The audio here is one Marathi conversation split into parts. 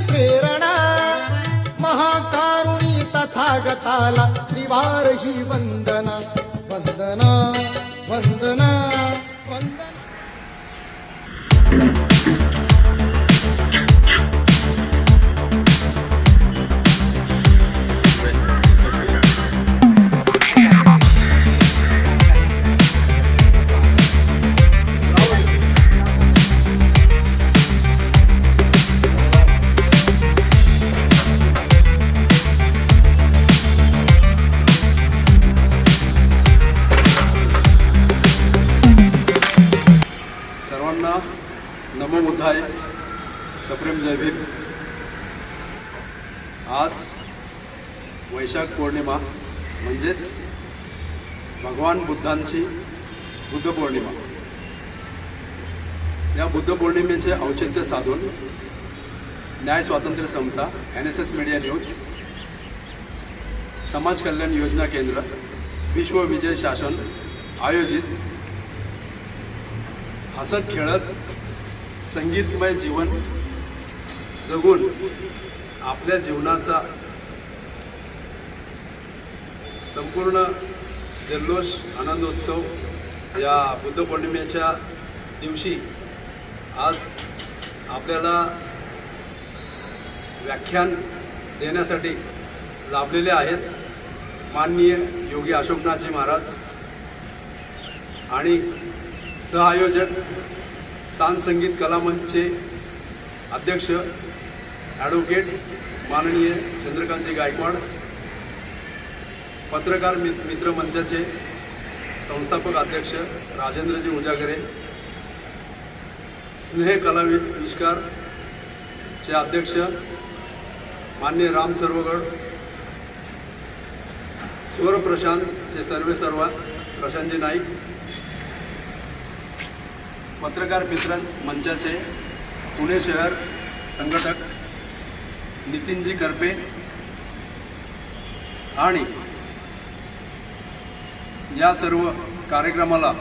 प्रेरणा. महाकारुणी तथागताला त्रिवार ही वंदना. नमो सप्रेम जय भीम। आज वैशाख पौर्णिमा म्हणजेच भगवान बुद्धांची बुद्ध पौर्णिमा. या बुद्ध पौर्णिमेचे औचित्य साधून न्याय स्वातंत्र्य समता N S S media news समाज कल्याण योजना केंद्र विश्व विजय शासन आयोजित हसत खेळत संगीतमय जीवन जगून आपल्या जीवनाचा संपूर्ण जल्लोष आनंदोत्सव या बुद्ध पौर्णिमेच्या दिवशी आज आपल्याला व्याख्यान देण्यासाठी लाभलेले आहेत माननीय योगी अशोकनाथजी महाराज आणि सहआयोजक सांज संगीत कलामंचचे अध्यक्ष ॲडव्होकेट माननीय चंद्रकांतजी गायकवाड पत्रकार मित मित्र मंचाचे संस्थापक अध्यक्ष राजेंद्रजी उजागरे स्नेह कला विष्कारचे अध्यक्ष मान्य राम सर्वगड स्वर प्रशांतचे सर्वे सर्व प्रशांतजी नाईक पत्रकार मित्र मंचाचे पुणे शहर संघटक नितीनजी करपे आणि या सर्व कार्यक्रमाला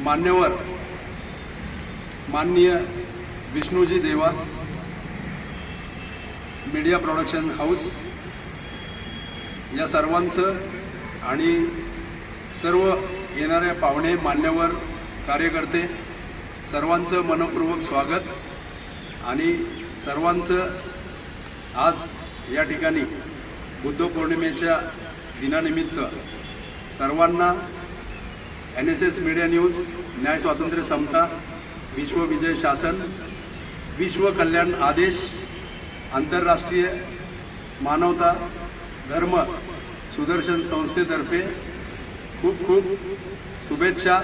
मान्यवर माननीय विष्णूजी देवा मीडिया प्रोडक्शन हाऊस या सर्वांचं आणि सर्व येणाऱ्या पाहुणे मान्यवर कार्यकर्ते सर्वांचं मनपूर्वक स्वागत आणि सर्वांचं आज या ठिकाणी बुद्ध पौर्णिमेच्या दिनानिमित्त सर्वांना N S S media news न्याय स्वातंत्र्य समता विश्वविजय शासन विश्व कल्याण आदेश आंतरराष्ट्रीय मानवता धर्म सुदर्शन संस्थेतर्फे खूप खूप शुभेच्छा.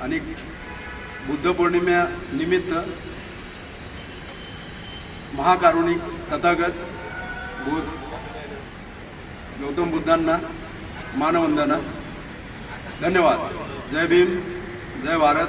आणि बुद्ध पौर्णिमेनिमित्त महाकारुणिक तथागत बुद्ध गौतम बुद्धांना मानवंदना. धन्यवाद. जय भीम. जय भारत.